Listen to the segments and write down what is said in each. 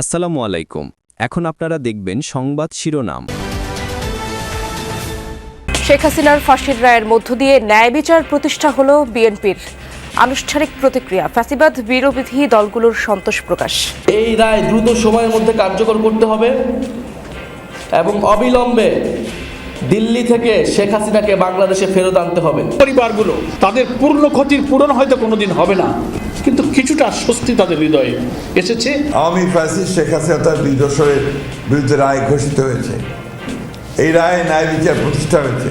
আসসালামু আলাইকুম। এখন আপনারা দেখবেন সংবাদ শিরোনাম। শেখ হাসিনার ফাঁসির রায়ের মধ্য দিয়ে ন্যায় বিচার প্রতিষ্ঠা হল বিএনপির। আনুষ্ঠানিক প্রতিক্রিয়া ফ্যাসিবাদ বিরোধী দলগুলোর সন্তোষ প্রকাশ। এই রায় দ্রুত সময়ের মধ্যে কার্যকর করতে হবে এবং অবিলম্বে দিল্লি থেকে শেখ হাসিনাকে বাংলাদেশে ফেরত আনতে হবে। পরিবারগুলো তাদের পূর্ণ ক্ষতির পূরণ হয়তো কোনোদিন হবে না কিন্তু কিছুটা স্বস্তি তাদের হৃদয়ে এসেছে। আওয়ামী ফ্যাসিস্ট শেখ হাসিনা তার দুই দশরের বিরুদ্ধে রায় ঘোষিত হয়েছে। এই রায়ে ন্যায় বিচার প্রতিষ্ঠা হয়েছে।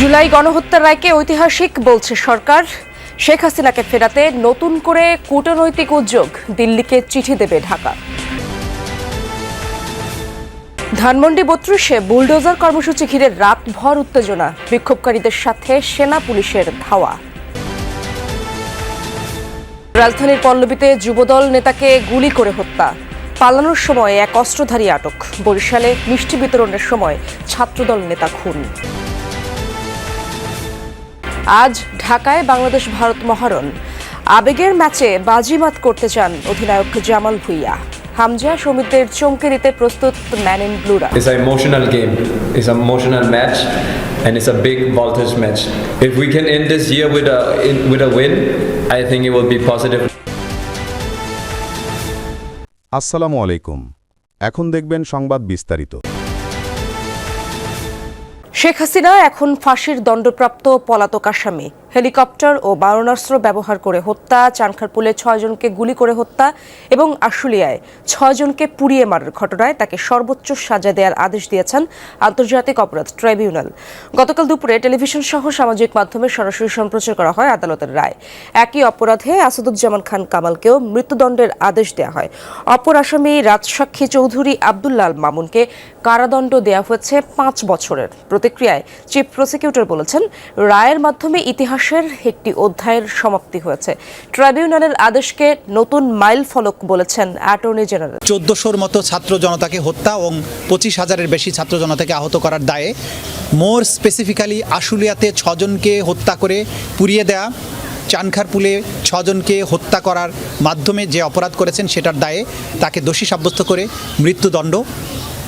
জুলাই গণহত্যার রায়কে ঐতিহাসিক বলছে সরকার। শেখ হাসিনাকে ফেরাতে নতুন করে কূটনৈতিক উদ্যোগ দিল্লিকে চিঠি দেবে ঢাকা। ধানমন্ডি বত্রিশে বুলডোজার কর্মসূচি ঘিরে রাতভর উত্তেজনা। বিক্ষোভকারীদের সাথে সেনা পুলিশের ধাওয়া। রাজধানীর পল্লবীতে যুবদল নেতাকে গুলি করে হত্যা। পালানোর সময় এক অস্ত্রধারী আটক। বরিশালে মিষ্টি বিতরণের সময় ছাত্রদল নেতা খুন। আজ ঢাকায় বাংলাদেশ ভারত মহারণ। আবেগের ম্যাচে বাজিমাত করতে চান অধিনায়ক জামাল ভুইয়া। হামজা সমিতের চমকে দিতে প্রস্তুত man in ব্লুরা it's a emotional game it's a emotional match and is a big voltage match if we can and this year with a with a win I think it will be positive আসসালামু আলাইকুম। এখন দেখবেন সংবাদ বিস্তারিত। শেখ হাসিনা এখন ফাঁসির দণ্ডপ্রাপ্ত পলাতক আসামি। হেলিকপ্টার ও বারণাস্ত্র ব্যবহার করে হত্যা, চানখারপুলে ছয়জনকে গুলি করে হত্যা এবং আশুলিয়ায় ছয়জনকে পুড়িয়ে মারার ঘটনায় তাকে সর্বোচ্চ সাজা দেওয়ার আদেশ দিয়েছেন আন্তর্জাতিক অপরাধ ট্রাইব্যুনাল। গতকাল দুপুরে টেলিভিশন সহ সামাজিক মাধ্যমে সরাসরি সম্প্রচার করা হয় আদালতের রায়। একই অপরাধে আসাদুজ্জামান খান কামালকেও মৃত্যুদণ্ডের আদেশ দেওয়া হয়। অপর আসামি রাজসাক্ষী চৌধুরী আবদুল্লাল মামুনকে কারাদণ্ড দেওয়া হয়েছে পাঁচ বছরের। প্রতিক্রিয়ায় চিফ প্রসিকিউটর বলেছেন, রায়ের মাধ্যমে ইতিহাসের একটি অধ্যায়ের সমাপ্তি হয়েছে। ট্রাইব্যুনালের আদেশকে নতুন মাইল ফলক বলেছেন অ্যাটর্নি জেনারেল। চোদ্দোশোর মতো ছাত্র জনতাকে হত্যা এবং পঁচিশ হাজারের বেশি ছাত্র জনতাকে আহত করার দায়ে মোর স্পেসিফিক্যালি আশুলিয়াতে ছজনকে হত্যা করে পুড়িয়ে দেয়া, চানখারপুলে ছজনকে হত্যা করার মাধ্যমে যে অপরাধ করেছেন সেটার দায়ে তাকে দোষী সাব্যস্ত করে মৃত্যুদণ্ড।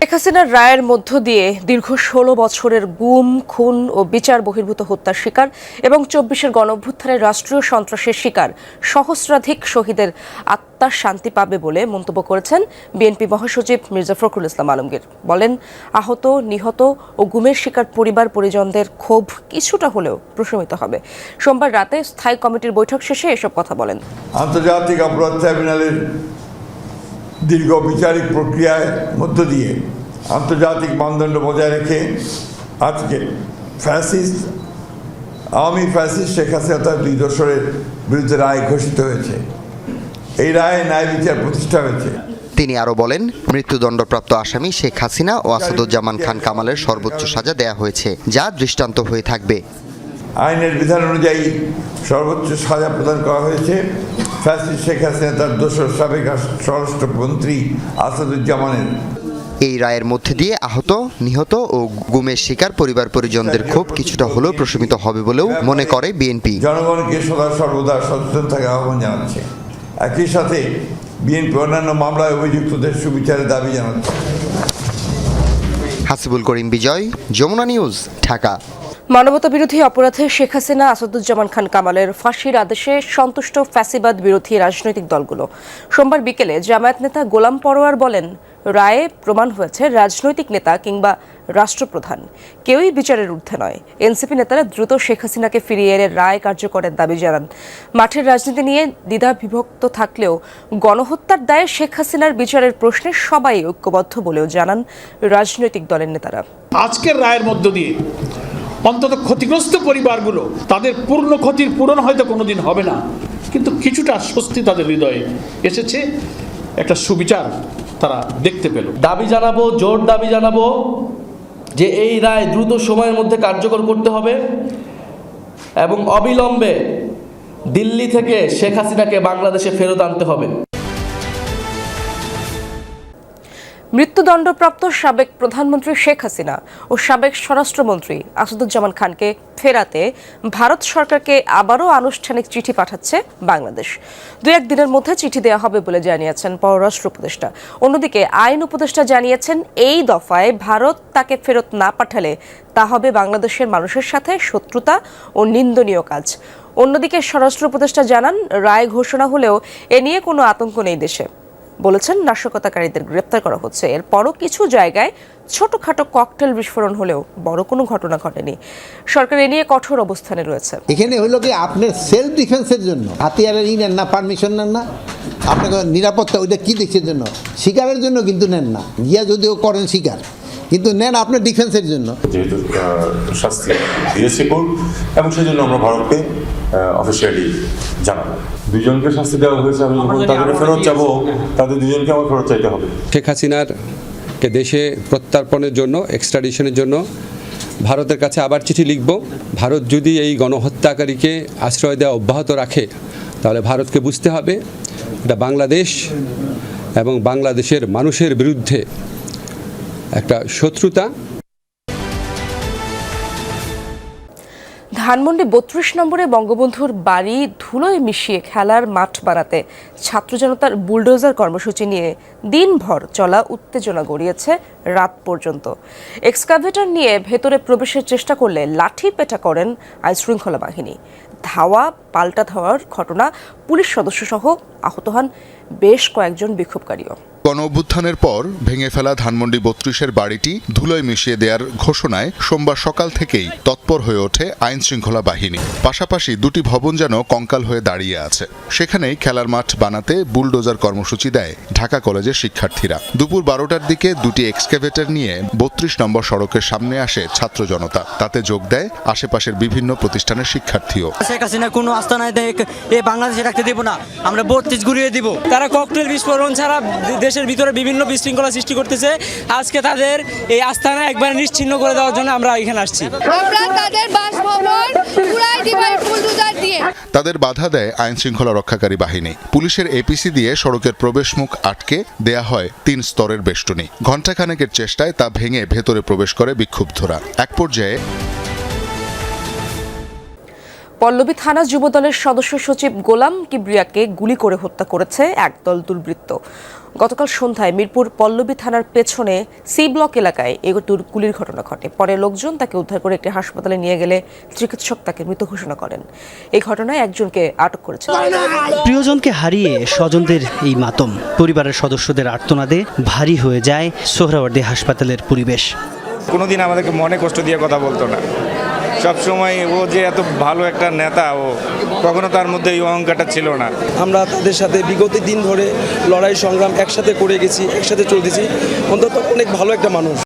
শেখ হাসিনার রায়ের মধ্য দিয়ে দীর্ঘ ষোলো বছরের গুম, খুন ও বিচার বহির্ভূত হত্যার শিকার এবং চব্বিশের গণঅভ্যুত্থানের রাষ্ট্রীয় সন্ত্রাসের শিকার সহস্রাধিক শহীদের আত্মার শান্তি পাবে বলে মন্তব্য করেছেন বিএনপি মহাসচিব মির্জা ফখরুল ইসলাম আলমগীর। বলেন, আহত, নিহত ও গুমের শিকার পরিবার পরিজনদের ক্ষোভ কিছুটা হলেও প্রশমিত হবে। সোমবার রাতে স্থায়ী কমিটির বৈঠক শেষে এসব কথা বলেন। আন্তর্জাতিক অপরাধ ট্রাইব্যুনালের দীর্ঘ বিচারিক প্রক্রিয়ার মধ্য দিয়ে আন্তর্জাতিক মানদণ্ড বজায় রেখে আজকে ফ্যাসিস্ট, আওয়ামী ফ্যাসিস্ট শেখ হাসিনা তার দুই দশরের বিরুদ্ধে রায় ঘোষিত হয়েছে। এই রায়ে ন্যায় বিচার প্রতিষ্ঠা হয়েছে। তিনি আরও বলেন, মৃত্যুদণ্ডপ্রাপ্ত আসামি শেখ হাসিনা ও আসাদুজ্জামান খান কামালের সর্বোচ্চ সাজা দেয়া হয়েছে, যা দৃষ্টান্ত হয়ে থাকবে। আইনের বিধান অনুযায়ী সর্বোচ্চ সাজা প্রদান করা হয়েছে। ফ্যাসিস্ট শেখ হাসিনা তার দোসর সাবেক স্বরাষ্ট্রমন্ত্রী আসাদুজ্জামানের। এই রায়ের মধ্যে দিয়ে আহত নিহত ও গুমের শিকার পরিবার পরিজনদের ক্ষোভ কিছুটা হলেও প্রশমিত হবে বলেও মনে করে বিএনপি। জনগণকে সদা সর্বদা সচেতন থাকার আহ্বান জানাচ্ছে। একই সাথে বিএনপি অন্যান্য মামলায় অভিযুক্তদের সুবিচারের দাবি জানাচ্ছে। হাসিবুল করিম বিজয় যমুনা নিউজ ঢাকা। মানবতা বিরোধী অপরাধে শেখ হাসিনা, আসাদুজ্জামান খান কামালের ফাঁসির আদেশে সন্তুষ্ট ফ্যাসিবাদ বিরোধী রাজনৈতিক দলগুলো। সোমবার বিকেলে জামায়াত নেতা গোলাম পরোয়ার বলেন, রায়ে প্রমাণ হয়েছে রাজনৈতিক নেতা কিংবা রাষ্ট্রপ্রধান। কেউই বিচারের ঊর্ধ্বে নয়। এনসিপি নেতারা দ্রুত শেখ হাসিনাকে ফিরিয়ে এনে রায় কার্যকরের দাবি জানান। মাঠের রাজনীতি নিয়ে দ্বিধা বিভক্ত থাকলেও গণহত্যার দায়ে শেখ হাসিনার বিচারের প্রশ্নে সবাই ঐক্যবদ্ধ বলেও জানান রাজনৈতিক দলের নেতারা। আজকের রায়ের মধ্য দিয়ে অন্তত ক্ষতিগ্রস্ত পরিবারগুলো, তাদের পূর্ণ ক্ষতির পূরণ হয়তো কোনোদিন হবে না। কিন্তু কিছুটা স্বস্তি তাদের হৃদয়ে এসেছে, একটা সুবিচার তারা দেখতে পেল। দাবি জানাব, জোর দাবি জানাব যে এই রায় দ্রুত সময়ের মধ্যে কার্যকর করতে হবে এবং অবিলম্বে দিল্লি থেকে শেখ হাসিনাকে বাংলাদেশে ফেরত আনতে হবে। মৃত্যুদণ্ডপ্রাপ্ত সাবেক প্রধানমন্ত্রী শেখ হাসিনা ও সাবেক স্বরাষ্ট্রমন্ত্রী আসাদুজ্জামান খানকে ফেরাতে ভারত সরকারকে আবারও আনুষ্ঠানিক চিঠি পাঠাচ্ছে বাংলাদেশ। দু এক দিনের মধ্যে চিঠি দেওয়া হবে বলে জানিয়েছেন পররাষ্ট্র উপদেষ্টা। অন্যদিকে আইন উপদেষ্টা জানিয়েছেন, এই দফায় ভারত তাকে ফেরত না পাঠালে তা হবে বাংলাদেশের মানুষের সাথে শত্রুতা ও নিন্দনীয় কাজ। অন্যদিকে স্বরাষ্ট্র উপদেষ্টা জানান, রায় ঘোষণা হলেও এ নিয়ে কোনো আতঙ্ক নেই দেশে। বলেছেন, নাশকতাকারীদের গ্রেপ্তার করা হচ্ছে। এরপরও কিছু জায়গায় ছোটখাটো ককটেল বিস্ফোরণ হলেও বড় কোনো ঘটনা ঘটেনি। সরকার এ নিয়ে কঠোর অবস্থানে রয়েছে। এখানে হলো কি আপনার সেলফ ডিফেন্সের জন্য, হাতিয়ারের ই নেন না পারমিশন নেন না, আপনাকে নিরাপত্তা, ওইটা কি দেখছে জন্য? শিকারের জন্য কিন্তু নেন না। গিয়া যদিও করেন শিকার কিন্তু নেন আপনার ডিফেন্সের জন্য। যেহেতু শাস্তি দিয়েছে কোর্ট এবং সেই জন্য আমরা ভারতকে অফিসিয়ালি জানাব। দুজনকে শাস্তি দেওয়া হয়েছে আমি যখন তাদের ফেরত যাব তাদের দুজনকে আমার ফেরত চাইতে হবে। শেখ হাসিনার কে দেশে প্রত্যার্পণের জন্য এক্সট্রাডিশনের জন্য ভারতের কাছে আবার চিঠি লিখব ভারত যদি এই গণহত্যাকারীকে আশ্রয় দেওয়া অব্যাহত রাখে তাহলে ভারতকে বুঝতে হবে এটা বাংলাদেশ এবং বাংলাদেশের মানুষের বিরুদ্ধে একটা শত্রুতা। ধানমন্ডি বত্রিশ নম্বরে বঙ্গবন্ধুর বাড়ি ধুলোয় মিশিয়ে খেলার মাঠ বানাতে ছাত্র জনতার বুলডোজার কর্মসূচি নিয়ে দিনভর চলা উত্তেজনা গড়িয়েছে রাত পর্যন্ত। এক্সকাভেটর নিয়ে ভেতরে প্রবেশের চেষ্টা করলে লাঠি পেটা করেন আইনশৃঙ্খলা বাহিনী। ধাওয়া, পাল্টা ধাওয়ার ঘটনা পুলিশ সদস্য সহ আহত হন বেশ কয়েকজন বিক্ষোভকারীও। গণ অভ্যুত্থানের পর ভেঙে ফেলা ধানমন্ডি বত্রিশের বাড়িটি ধুলোয় মিশিয়ে দেওয়ার ঘোষণায় সোমবার সকাল থেকেই তৎপর হয়ে ওঠে আইন শৃঙ্খলা বাহিনী। পাশাপাশি দুটি ভবন যেন কঙ্কাল হয়ে দাঁড়িয়ে আছে। সেখানেই খেলার মাঠ বানাতে বুলডোজার কর্মসূচি দেয় ঢাকা কলেজের শিক্ষার্থীরা। দুপুর বারোটার দিকে দুটি এক্সকেভেটর নিয়ে বত্রিশ নম্বর সড়কের সামনে আসে ছাত্র জনতা। তাতে যোগ দেয় আশেপাশের বিভিন্ন প্রতিষ্ঠানের শিক্ষার্থীও। শেখ হাসিনা কোনো আস্থা নাই এ বাংলাদেশে রাখতে দেবো না আমরা বত্রিশ ঘুরিয়ে দিব। তারা ককটেল বিস্ফোরণ ছাড়া দেশের ভিতরে বিভিন্ন বিশৃঙ্খলা সৃষ্টি করতেছে। আজকে তাদের এই আস্থানা একবার নিশ্চিন্ন করে দেওয়ার জন্য আমরা এখানে আসছি। তাদের বাসভবন পুরাই দিবাই বুলডোজার দিয়ে। তাদের বাধা দেয় আইন শৃঙ্খলা রক্ষাকারী বাহিনী। পুলিশের এপিসি দিয়ে সড়কের প্রবেশমুখ আটকে দেয়া হয় তিন স্তরের বেষ্টনী। ঘণ্টাখানেকের চেষ্টায় তা ভেঙে ভেতরে প্রবেশ করে বিক্ষুব্ধরা। এক পর্যায়ে পল্লবী থানা যুবদলের সদস্য সচিব গোলাম কিবরিয়াকে গুলি করে হত্যা করেছে একদল দুর্বৃত্ত। গতকাল সন্ধ্যায় মিরপুর পল্লবী থানার পেছনে সি ব্লক এলাকায় এই দুর- গুলির ঘটনা ঘটে। পরে লোকজন তাকে উদ্ধার করে একটি হাসপাতালে নিয়ে গেলে চিকিৎসক তাকে মৃত ঘোষণা করেন। এই ঘটনায় একজনকে আটক করেছে। প্রিয়জনকে হারিয়ে স্বজনদের এই মাতম। পরিবারের সদস্যদের আর্তনাদে ভারী হয়ে যায় সোহরাওয়ার্দী হাসপাতালের পরিবেশ। কোনোদিন আমাদেরকে মনে কষ্ট দিয়ে কথা বলতো না। সব সময় ও যে এত ভালো একটা নেতা, ও কখনো তার মধ্যে এই অহংকারটা ছিল না। আমরা তাদের সাথে বিগত দিন ধরে লড়াই সংগ্রাম একসাথে করে গেছি, একসাথে চলতেছি। অন্তত অনেক ভালো একটা মানুষ।